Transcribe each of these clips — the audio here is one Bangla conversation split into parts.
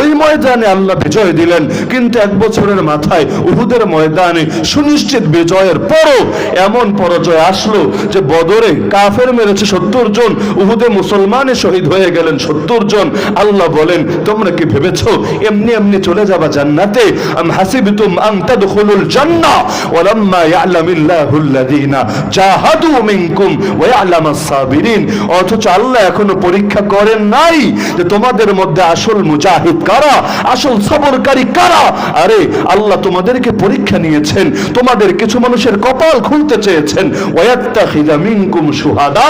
ওই ময়দানে আল্লাহ বিজয় দিলেন। কিন্তু এক বছরের মাথায় উহুদের ময়দানে সুনিশ্চিত বিজয়ের পরও এমন পরাজয় আসলো যে বদরে কাফের মেরেছে সত্তর জন, উহুদে মুসলমানে শহীদ হয়ে গেলেন সত্তর জন। আল্লাহ বলেন, তোমরা কি ভেবেছো এমনি এমনি চলে যাবা জান্নাতে? আম হাসিবতুম আন তাদখুলুল জান্নাহ, ওয়ালাম্মা জাহাদু মিনকুম ওয়া ইয়ালামাস সাবিরিন অথচ আল্লাহ এখনও পরীক্ষা করেন নাই যে তোমাদের মধ্যে আসল মুজাহিদ কারা? আসল সবরকারী কারা? আরে, আল্লাহ তোমাদেরকে পরীক্ষা নিয়েছেন। তোমাদের কিছু মানুষের কপাল খুলতে চেয়েছেন। মিনকুম শুহাদা।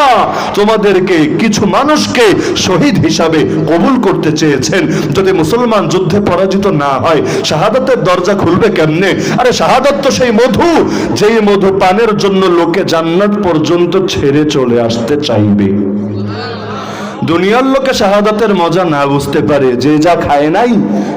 তোমাদেরকে কিছু মানুষকে শহীদ হিসাবে কবুল করতে চেয়েছেন। যদি মুসলমান যুদ্ধে পরাজিত না হয়, শাহাদাতের দরজা খুলবে কেমনে? আরে, শাহাদাত তো সেই মধু। যেই মধু পানের জন্য লোকে জান্নাত পর্যন্ত ছেড়ে চলে আসতে চাইবে। দুনিয়ার লোকে শাহাদাতের মজা না বুঝতে পারে। যে যা খায় নাই,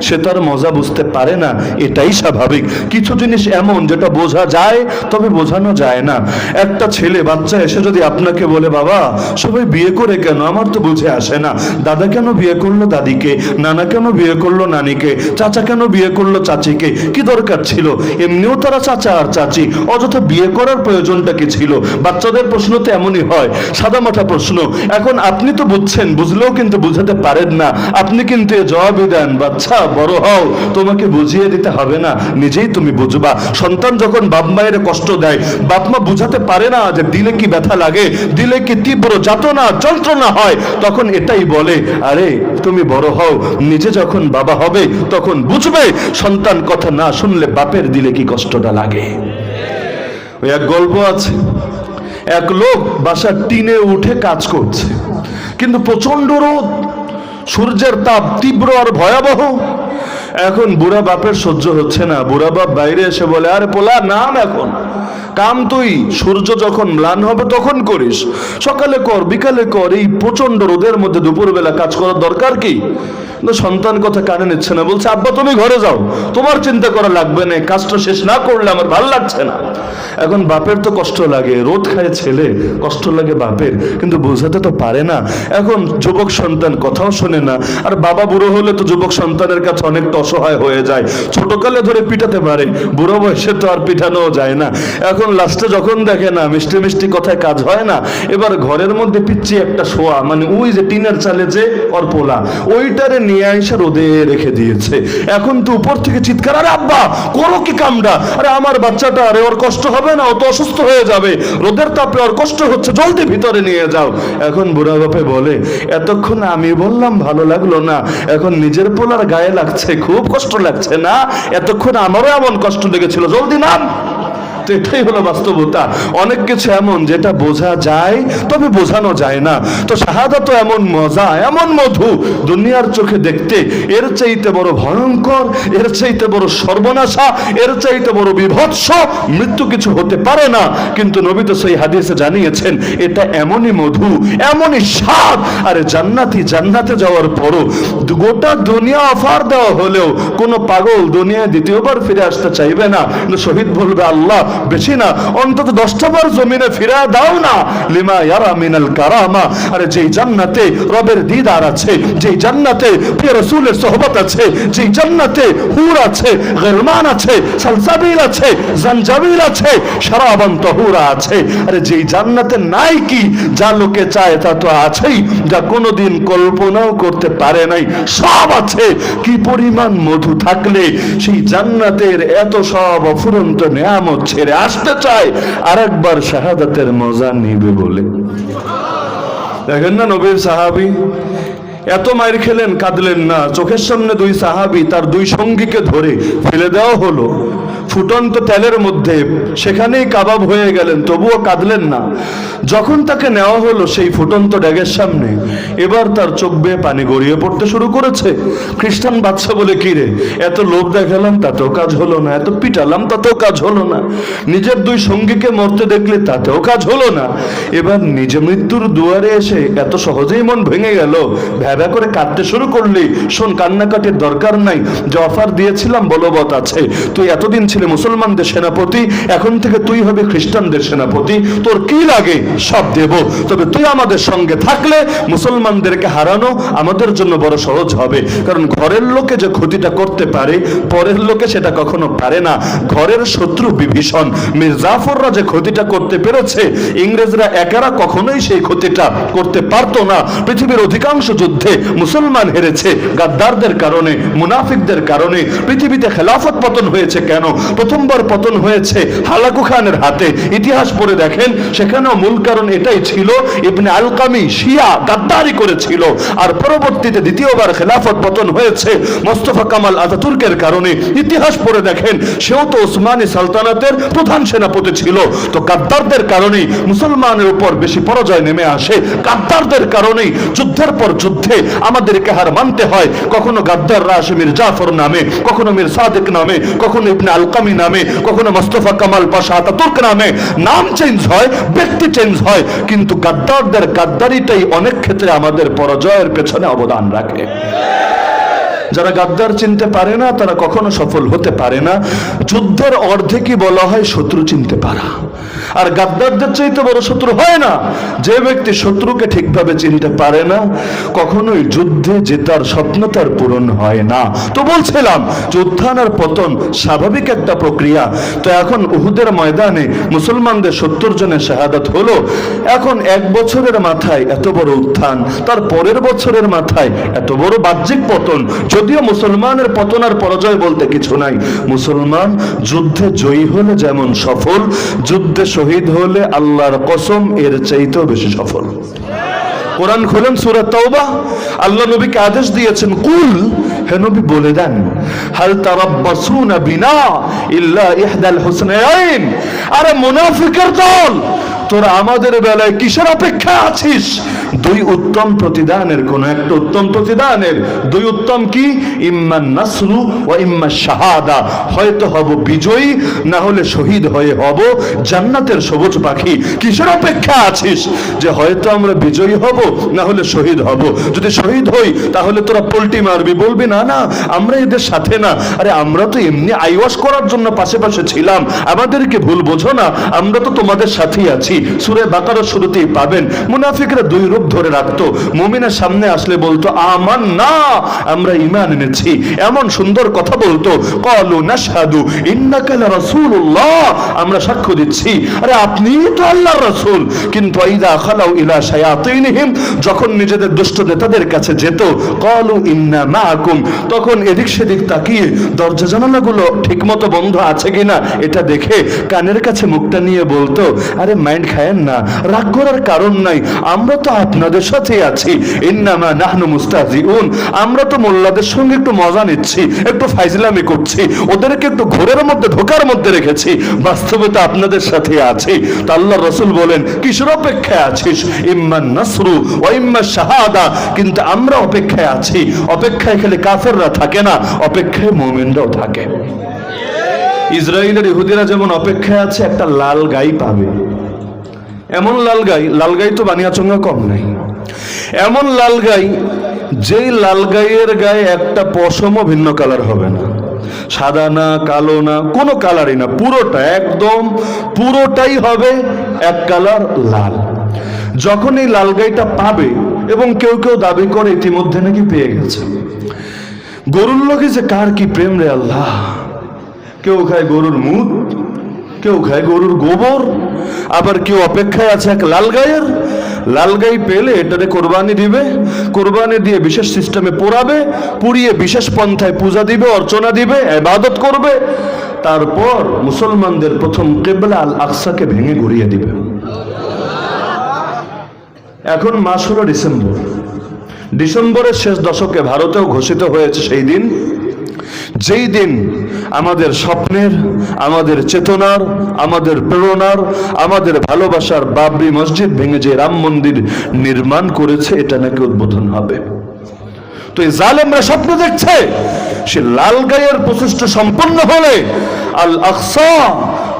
সে তার মজা বুঝতে পারে না। এটাই স্বাভাবিক। কিছু জিনিস এমন যেটা বোঝা যায়, তবে বোঝানো যায় না। একটা ছেলে, বাচ্চা এসে যদি আপনাকে বলে, বাবা, সবাই বিয়ে করে কেন? আমার তো বুঝে আসে না। দাদা কেন বিয়ে করল দাদিকে? নানা কেন বিয়ে করল নানিকে? চাচা কেন বিয়ে করল চাচিকে? কি দরকার ছিল? এমনিও তারা চাচা আর চাচি। অযথা বিয়ে করার প্রয়োজনটা কি ছিল? বাচ্চাদের প্রশ্ন তো এমনই হয়। সাদামাঠা প্রশ্ন। এখন আপনি তো বুঝছেন বুঝলেও কিন্তু বুঝাতে পারেন না। আপনি কিন্তু এ জবাবই দেন, বাচ্চা, বড় হও, তোমাকে বুঝিয়ে দিতে হবে না, নিজেই তুমি বুঝবা। সন্তান যখন বাপ মায়ের কষ্ট দেয়, বাপ মা বুঝাতে পারে না যে দিলে কি ব্যথা লাগে, দিলে কি তীব্র যাতনা, যন্ত্রণা হয়, তখন এটাই বলে, আরে, তুমি বড় হও, নিজে যখন বাবা হবে, তখন বুঝবে, সন্তান কথা না শুনলে বাপের দিলে কি কষ্টটা লাগে। এক গল্প আছে, এক লোক বাসার টিনে উঠে কাজ করছে। কিন্তু প্রচণ্ড রোদ। সূর্যের তাপ তীব্র আর ভয়াবহ। এখন বুড়া বাপের সহ্য হচ্ছে না। বুড়া বাপ বাইরে এসে বলে, আরে পোলা, নাম এখন। কাম তুই, সূর্য যখন ম্লান হবে তখন করিস। সকালে কর, বিকালে কর, এই প্রচণ্ড রোদের মধ্যে দুপুরবেলা কাজ করার দরকার কি? সন্তান কথা কানে নিচ্ছে না, বলছে, আব্বা, তুমি ঘরে যাও, তোমার চিন্তা করা লাগবে না কাজটা শেষ না করলে আমার ভালো লাগছে না। এখন বাপের তো কষ্ট লাগে, রোদ খায় ছেলে, কষ্ট লাগে বাপের, কিন্তু বোঝাতে তো পারে না। এখন যুবক সন্তান কথাও শোনে না, আর বাবা বুড়ো হলে তো যুবক সন্তানের কাছে অনেকটা অসহায় হয়ে যায়। ছোটকালে ধরে পিটাতে পারে, বুড়ো বয়সে তো আর পিঠানো যায় না। এখন লাস্টে যখন দেখে না, মিষ্টি মিষ্টি কথায় কাজ হয় না, এবার ঘরের মধ্যে পিচ্ছি একটা শোয়া মানে ওই যে টিনের চালে যে ওর পোলা ওইটারে নিয়ে আইসা রোদে রেখে দিয়েছে। এখন তো উপর থেকে চিৎকার, আরে আব্বা, করো কি কামটা? আরে আমার বাচ্চাটা, আরে ওর কষ্ট হবে না, ও তো অসুস্থ হয়ে যাবে। রোদের তাপে ওর কষ্ট হচ্ছে, জলদি ভিতরে নিয়ে যাও। এখন বুড়া বাপে বলে, এতক্ষণ আমি বললাম ভালো লাগল না, এখন নিজের পোলার গায়ে লাগছে, খুব কষ্ট লাগছে না, এতক্ষণ আমারও এমন কষ্ট লেগেছিল, জলদি নাম। তো এটাই হলো বাস্তবতা। অনেক কিছু এমন যেটা বোঝা যায়, তবে বোঝানো যায় না। তো শাহাদাত এমন মজা, এমন মধু দুনিয়ার চোখে দেখতে, এর চাইতে বড় ভয়ঙ্কর, এর চাইতে বড় সর্বনাশা, এর চাইতে বড় বিভৎস, মৃত্যু কিছু হতে পারে না। কিন্তু নবী তো সেই হাদিসে জানিয়েছেন, এটা এমনই মধু, এমনই স্বাদ। আরে জান্নাতি, জান্নাতে যাওয়ার পরও গোটা দুনিয়া অফার দেওয়া হলেও কোনো পাগল দুনিয়ায় দ্বিতীয়বার ফিরে আসতে চাইবে না। শহীদ বলবে, আল্লাহ বেশি না, অন্তত দশটা বার জমিনে ফিরে দাও না। লিমা ইয়ারা মিনাল কারামা। আরে যেই জান্নাতে রবের দিদার আছে, যেই জান্নাতে প্রিয় রসুলের সোহবত আছে, যেই জান্নাতে হুর আছে গলমান আছে, সালসাবিল আছে, জানজাবিল আছে, সারাবান তহুরা আছে। আরে যেই জান্নাতে নাই কি, যা লোকে চায় তা তো আছেই, যা কোনোদিন কল্পনাও করতে পারে নাই, সব আছে। কি পরিমাণ মধু থাকলে সেই জান্নাতের এত সব অফুরন্ত নেয়ামত ছেড়ে আসতে চায় আর একবার শাহাদাতের মজা নিবে বলে। দেখেন না নবীর সাহাবি? এত মায়ের খেলেন, কাঁদলেন না। চোখের সামনে দুই সাহাবি তার দুই সঙ্গীকে ধরে ফেলে দেওয়া হলো। ফুটন্ত তেলের মধ্যে সেখানেই কাবাব হয়ে গেলেন, তবুও কাঁদলেন না। যখন তাকে নেওয়া হলো সেই ফুটন্ত ড্যাগের সামনে, এবার তার চোখ বেয়ে পানি গড়িয়ে পড়তে শুরু করেছে। খ্রিস্টান বাচ্চা বলে, কি রে, এত লোভ দেখালাম, তাতেও কাজ হলো না, এত পিটালাম, তাতেও কাজ হলো না। নিজের দুই সঙ্গীকে মরতে দেখলে তাতেও কাজ হলো না। এবার নিজে মৃত্যুর দুয়ারে এসে এত সহজেই মন ভেঙে গেল। ভ্যাবা করে কাঁদতে শুরু করলি, শোন, কান্নাকাটির দরকার নাই, যে অফার দিয়েছিলাম বলবৎ আছে, তুই এতদিন ছিলে মুসলমানদের সেনাপতি, এখন থেকে তুই হবে খ্রিস্টানদের সেনাপতি। তোর কি লাগে? সব দেব। তবে তুই আমাদের সঙ্গে থাকলে মুসলমানদেরকে হারানো আমাদের জন্য বড় সহজ হবে। কারণ ঘরের লোকে যে ক্ষতিটা করতে পারে, পরের লোকে সেটা কখনো পারে না। ঘরের শত্রু বিভীষণ। মির্জাফররা যে ক্ষতিটা করতে পেরেছে, ইংরেজরা একারা কখনোই সেই ক্ষতিটা করতে পারতো না। পৃথিবীর অধিকাংশ যুদ্ধে মুসলমান হেরেছে। গাদ্দারদের কারণে, মুনাফিকদের কারণে। পৃথিবীতে খেলাফত পতন হয়েছে কেন? প্রথমবার পতন হয়েছে হালাকু খানের হাতে। ইতিহাস পড়ে দেখেন, সেখানেও মূল কারণ এটাই ছিল, ইবনে আলকামি শিয়া গাদ্দারি করেছিল। আর পরবর্তীতে দ্বিতীয়বার খেলাফত পতন হয়েছে মোস্তফা কামাল আতাতুর্কের কারণে। ইতিহাস পড়ে দেখেন, সেও তো ওসমানী সালতানাতের প্রধান সেনাপতি ছিল। তো গাদ্দারদের কারণেই মুসলমানের উপর বেশি পরাজয় নেমে আসে। গাদ্দারদের কারণেই যুদ্ধের পর যুদ্ধে আমাদেরকে হার মানতে হয়। কখনো গাদ্দাররা আসে মীর জাফর নামে, কখনো মির সাদেক নামে, কখনো ইবনে আলকামি নামে কখনো মোস্তফা কামাল পাশা আতাতুর্ক নামে, নাম চেঞ্জ হয়, ব্যক্তি চেঞ্জ হয়, কিন্তু গাদ্দারদের গাদ্দারিটাই অনেক ক্ষেত্রে আমাদের পরাজয়ের পেছনে অবদান রাখে। যারা গাদ্দার চিনতে পারে না, তারা কখনো সফল হতে পারে না। যুদ্ধের অর্ধেকই বলা হয় শত্রু চিনতে পারা। আর গাদ্দারদের চাইতে বড় শত্রু হয় না। যে ব্যক্তি শত্রুকে ঠিকভাবে চিনতে পারে না, কখনোই যুদ্ধে জেতার স্বপ্ন তার পূরণ হয় না। তো বলছিলাম যে উত্থান আর পতন স্বাভাবিক একটা প্রক্রিয়া। তো এখন উহুদের ময়দানে মুসলমানদের সত্তর জনের শাহাদাত হলো। এখন এক বছরের মাথায় এত বড় উত্থান, তার পরের বছরের মাথায় এত বড় বাহ্যিক পতন। যদিও মুসলমানের পতন আর পরাজয় বলতে কিছু নাই। মুসলমান যুদ্ধে জয়ী হলে যেমন সফল, যুদ্ধে শহীদ হলে আল্লাহর কসম এর চাইতেও বেশি সফল। কোরআন খোলেন সুরা তওবা। আল্লাহ নবীকে আদেশ দিয়েছেন, কুল হে নবী বলে দেন, হাল তারাব্বাসুনা বিনা ইল্লা ইহদাল হুসনাইন আরে মুনাফিকের দল তোরা আমাদের বেলায় কিসের অপেক্ষা আছিস? দুই উত্তম প্রতিদানের, কোন একটা উত্তম প্রতিদানের। দুই উত্তম কি? ইম্মা নাসরু ও ইম্মা শাহাদা। হয়তো হব বিজয়ী, না হলে শহীদ হয়ে হব জান্নাতের সবুজ পাখি। কিসের অপেক্ষা আছিস? যে হয়তো আমরা বিজয়ী হব, না হলে শহীদ হব। যদি শহীদ হই, তাহলে তোরা পোল্টি মারবি। বলবি, না না, আমরা এদের সাথে না। আরে, আমরা তো এমনি আইওয়াশ করার জন্য পাশে পাশে ছিলাম। আমাদেরকে ভুল বোঝো না, আমরা তো তোমাদের সাথেই আছি। সুরে বাকারের শুরুতেই পাবেন। মুনাফিকরা দুই রূপ ধরে রাখতো। মুমিনের সামনে আসলে বলতো আমান না আমরা ইমান এনেছি। এমন সুন্দর কথা বলতো, কলু নাশহাদু ইন্নাকা রাসূলুল্লাহ আমরা সাক্ষ্য দিচ্ছি। আরে আপনি তো আল্লাহর রাসূল। কিন্তু ইদা খালাউ ইলা শায়াতিনহিম, যখন নিজেদের দুষ্ট নেতাদের কাছে যেত, কলু ইন্না মাআকুম তখন এদিক সেদিক তাকিয়ে দরজা জানালাগুলো ঠিকমতো বন্ধ আছে কিনা, এটা দেখে কানের কাছে মুখটা নিয়ে বলতো, আরে মাইন্ড খায়েন না, রাগ করার কারণ নাই। আমরা তো আপনাদের সাথে আছি। ইন্নামা নাহনু মুস্তাজিউন আমরা তো মোল্লাদের সঙ্গে একটু মজা নিচ্ছি, একটু ফাইজলামি করছি, ওদেরকে একটু ঘোরের মধ্যে ঢোকার মধ্যে রেখেছি। বাস্তবে তো আপনাদের সাথে আছি। তো আল্লাহ রসুল বলেন, কিসের অপেক্ষায় আছিস? ইম্মান নাসরু ও ইম্মা শাহাদা। কিন্তু আমরা অপেক্ষায় আছি। অপেক্ষায় খালি কাফেররা থাকে না, অপেক্ষায় মোমেনরাও থাকে। ইসরায়েলের ইহুদিরা যেমন অপেক্ষায় আছে, একটা লাল গাই পাবে। এমন লাল গাই লাল গাই তো বানিয়াচঙ্গা কম নাই। এমন লাল গাই, যেই লাল গাইয়ের গায়ে একটা পশমও ভিন্ন কালার হবে না। সাদা না, কালো না, কোনো কালারই না, পুরোটা একদম, পুরোটাই হবে এক কালার লাল। যখন এই লাল গাইটা পাবে, এবং কেউ কেউ দাবি করে ইতিমধ্যে নাকি পেয়ে গেছে। গরুর লোকে যে কার কি প্রেম রে আল্লাহ। কেউ খায় গরুর মুখ কেউ খায় গরুর গোবর, আবার কেউ অপেক্ষায় আছে এক লাল গায়ের লাল গাই পেলে এটারে কোরবানি দিবে, কোরবানি দিয়ে বিশেষ সিস্টেমে পোড়াবে, পুড়িয়ে বিশেষ পন্থায় পূজা দিবে, অর্চনা দিবে এবাদত করবে। তারপর মুসলমানদের প্রথম কেবলা আল আকসাকে ভেঙে গড়িয়ে দিবে। এখন মাস হলো ডিসেম্বর। ডিসেম্বরের শেষ দশকে ভারতেও ঘোষিত হয়েছে সেই দিন। যেই দিন আমাদের স্বপ্নের, আমাদের চেতনার, আমাদের প্রেরণার, আমাদের ভালোবাসার বাবরি মসজিদ ভেঙে যে রাম মন্দির নির্মাণ করেছে, এটা নাকি উদ্বোধন হবে। তো এই জালেমরা স্বপ্ন দেখছে, সে লাল গায়ের প্রচেষ্টা সম্পন্ন হলে আল আকসা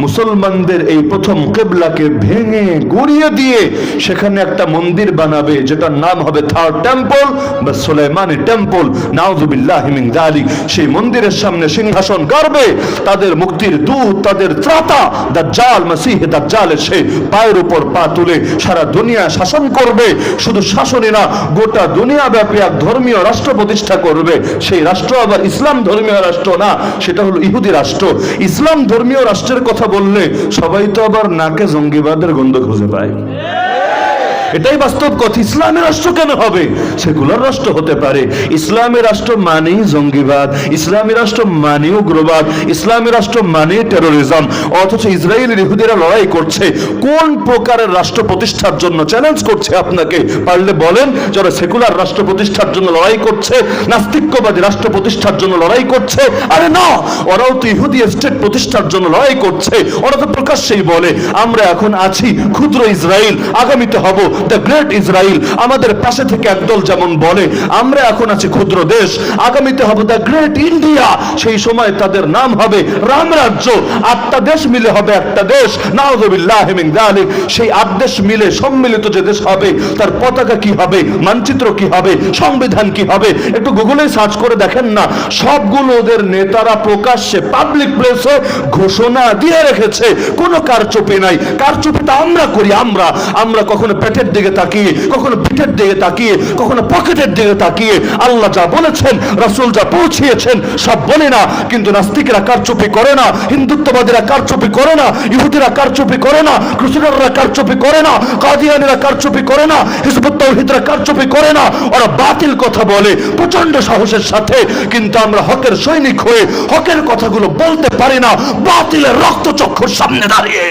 মুসলমানদের এই প্রথম কেবলাকে ভেঙে, গুড়িয়ে দিয়ে সেখানে একটা মন্দির বানাবে, যেটার নাম হবে থার্ড টেম্পল বা সুলাইমানি টেম্পল নাউজুবিল্লাহ মিন যালিক। সেই মন্দিরের সামনে সিংহাসন করবে তাদের মুক্তির দূত, তাদের ত্রাতা, দাজ্জাল, মসিহ দাজ্জাল এসে পায়ের উপর পা তুলে সারা দুনিয়া শাসন করবে। শুধু শাসনই না, গোটা দুনিয়া ব্যাপী এক ধর্মীয় রাষ্ট্র প্রতিষ্ঠা করবে। সেই রাষ্ট্র আবার ইসলাম ধর্মীয় রাষ্ট্র না, সেটা হলো ইহুদি রাষ্ট্র। ইসলাম ধর্মীয় রাষ্ট্রের কথা বললে সবাই তো আবার নাকে জঙ্গিবাদের গন্ধ খুঁজে পায়। এটাই বাস্তব কথা। ইসলামের রাষ্ট্র কেন হবে? সেকুলার রাষ্ট্র হতে পারে। ইসলামের রাষ্ট্র মানেই জঙ্গিবাদ। ইসলামী রাষ্ট্র মানে উগ্রবাদ। ইসলামী রাষ্ট্র মানে টেরোরিজম অথচ ইসরায়েলের ইহুদিরা লড়াই করছে। কোন প্রকারের রাষ্ট্র প্রতিষ্ঠার জন্য চ্যালেঞ্জ করছে আপনাকে? পারলে বলেন, যারা সেকুলার রাষ্ট্র প্রতিষ্ঠার জন্য লড়াই করছে, নাস্তিক্যবাদী রাষ্ট্র প্রতিষ্ঠার জন্য লড়াই করছে, আরে না! ওরাও তো ইহুদি স্টেট প্রতিষ্ঠার জন্য লড়াই করছে। ওরা তো প্রকাশ্যেই বলে, আমরা এখন আছি ক্ষুদ্র ইসরায়েল, আগামীতে হব দ্য গ্রেট ইসরায়েল আমাদের পাশে থেকে একদল যেমন বলে, আমরা এখন আছি ক্ষুদ্র দেশ, আগামীতে হব দ্য গ্রেট ইন্ডিয়া সেই সময় তাদের নাম হবে রামরাজ্য, আটটা দেশ মিলে হবে একটা দেশ সেই আট দেশ মিলে সম্মিলিত যে দেশ হবে, তার পতাকা কি হবে, মানচিত্র কি হবে, সংবিধান কি হবে, একটু গুগলে সার্চ করে দেখেন না, সবগুলো ওদের নেতারা প্রকাশ্যে পাবলিক প্লেসে ঘোষণা দিয়ে রেখেছে, কোনো কারচুপি নাই কারচুপিটা আমরা করি, আমরা আমরা কখনো পেটের দিকে তাকিয়ে, কখনো পিঠের দিকে তাকিয়ে, কখনো পকেটের দিকে তাকিয়ে আল্লাহ যা বলেছেন, রাসূল যা পৌঁছিয়েছেন, সব বলে না। কিন্তু নাস্তিকরা কারচুপি করে না, হিন্দুত্ববাদীরা কারচুপি করে না, ইহুদিরা কারচুপি করে না ক্রুসেডাররা কারচুপি করে না, কাদিয়ানিরা কারচুপি করে না, হিজবুত কারচুপি করে না। ওরা বাতিল কথা বলে প্রচণ্ড সাহসের সাথে। কিন্তু আমরা হকের সৈনিক হয়ে, হকের কথাগুলো বলতে পারি না, বাতিলের রক্তচক্ষুর সামনে দাঁড়িয়ে।